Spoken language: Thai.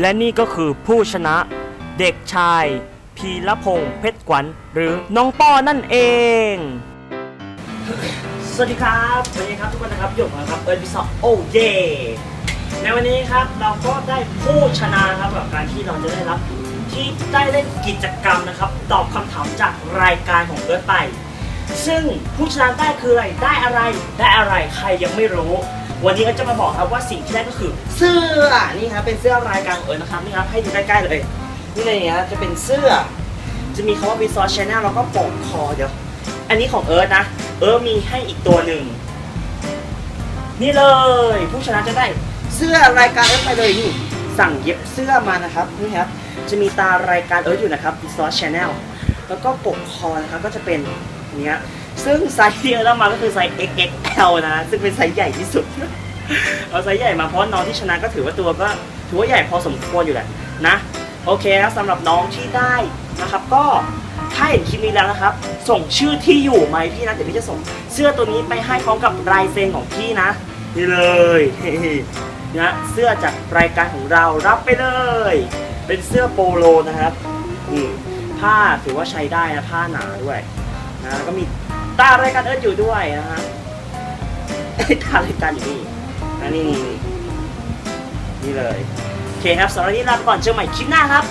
และนี่ก็คือผู้ชนะเด็กชาย พีรพงษ์เพชรขวัญหรือน้องป้อนั่นเอง สวัสดีครับวันนี้ครับทุกคนนะครับอยู่กับครับเอิร์ธพิซซ่าโอเยในวันนี้ครับเราก็ได้ผู้ชนะครับกับการที่เราจะได้รับที่ได้เล่นกิจกรรมนะครับ ตอบคำถามจากรายการของเอิร์ธไป ซึ่งผู้ชนะได้คืออะไรได้อะไรได้อะไรใครยังไม่รู้ วันนี้ก็จะมาบอกครับว่าสิ่งที่ได้ก็คือเสื้อนี่ครับเป็นเสื้อรายการเอิร์ธนะครับนี่ครับให้ดูใกล้ๆเลยนี่เลยนะจะเป็นเสื้อ จะมีคำว่า v i s o u r Channel แล้วก็ปกคอเดี๋ยว อันนี้ของเอิร์ธนะ เอิร์ธมีให้อีกตัวหนึ่งนี่เลย ผู้ชนะจะได้เสื้อรายการเอิร์ธไปเลยนี่สั่งเย็บเสื้อมานะครับนี่ครับจะมีตารายการเอิร์ธอยู่นะครับ v i s o u r Channel แล้วก็ปกคอนะครับก็จะเป็นเนี้ย ซึ่งไซส์ที่เอามาก็คือไซส์ XXL นะ ซึ่งเป็นไซส์ใหญ่ที่สุด เอาไซส์ใหญ่มาเพราะน้องที่ชนะก็ถือว่าตัวก็ถือว่าใหญ่พอสมควรอยู่แหละนะ โอเคครับสำหรับน้องที่ได้นะครับ ก็ถ้าเห็นคลิปนี้แล้วนะครับ ส่งชื่อที่อยู่มาให้พี่นะ เดี๋ยวพี่จะส่งเสื้อตัวนี้ไปให้พร้อมกับลายเซ็นของพี่นะนี่เลยนะเสื้อจากรายการของเรารับไปเลย เป็นเสื้อโปโลนะครับนี่ผ้าถือว่าใช้ได้นะผ้าหนาด้วย นะแล้วก็มีตารายการเอิร์ธอยู่ด้วยนะฮะตารายการอยู่นี่นะนี่นี่นี่เลยโอเคครับสำหรับนี้ลาไปก่อนเจอใหม่คลิปหน้าครับ